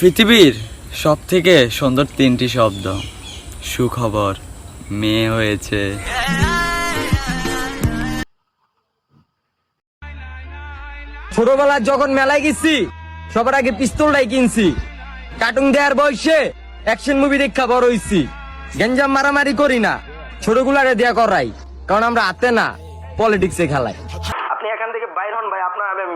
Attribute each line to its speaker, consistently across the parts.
Speaker 1: পৃথিবীর সব থেকে সুন্দর তিনটি শব্দ। সুখবর, মেয়ে হয়েছে।
Speaker 2: ছোটবেলায় যখন মেলায় গেছি, সবার আগে পিস্তলটাই কিনছি। কার্টুন দেওয়ার বয়সে অ্যাকশন মুভি দেখা বড় হইছি। গেঞ্জাম মারামারি করি না, ছোটগুলারে দেয়া করাই, কারণ আমরা হাতে না পলিটিক্সে খেলাই
Speaker 3: আপনি এখান থেকে বাইর হন ভাই আপনার আমি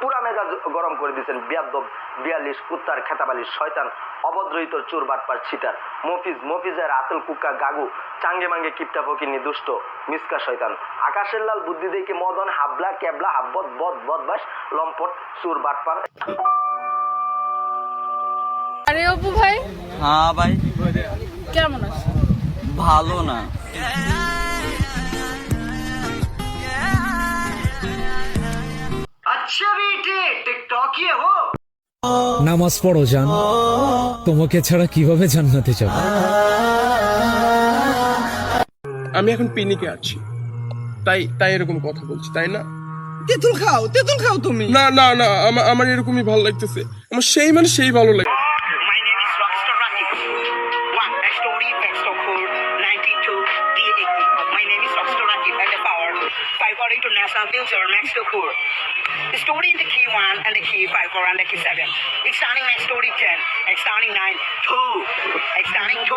Speaker 3: পুরা মেজাজ গরম করে দিয়েছেন বিয়াদ্দব বিয়াল্লিশ কুত্তার খেতাবালিশ শয়তান অভদ্রহিতর চুর বাটপার ছিটার। মফিজ মফিজের আতল কুক্কা গাগু চাঙ্গে মাঙ্গে কিপটা ফকিনি দুষ্ট মিসকা শয়তান। আকাশের লাল বুদ্ধি দেখে মদন হাবলা কেবলা হাব্বত বদ বদবাস লম্পট চুর বাটপার।
Speaker 4: আরে অপু ভাই।
Speaker 1: হ্যাঁ ভাই।
Speaker 4: কেমন আছো?
Speaker 1: ভালো না।
Speaker 5: নামাজ পড়ো জান। তোমাকে ছাড়া কীভাবে জান্নাতে যাব?
Speaker 6: আমি এখন পিনিকে আছি। তাই তাই এরকম কথা বলছি তাই না?
Speaker 7: তেঁতুল খাও তেঁতুল খাও তুমি।
Speaker 6: না না না আমার আমার এরকমই ভালো লাগতেছে। আমার সেই মানে সেই ভালো লাগে।
Speaker 8: My name is according to National Builder, next to Kur. The story in the key 1 and the key 5 4 and the key 7. Extending next story 10, extending 9, 2, extending 2.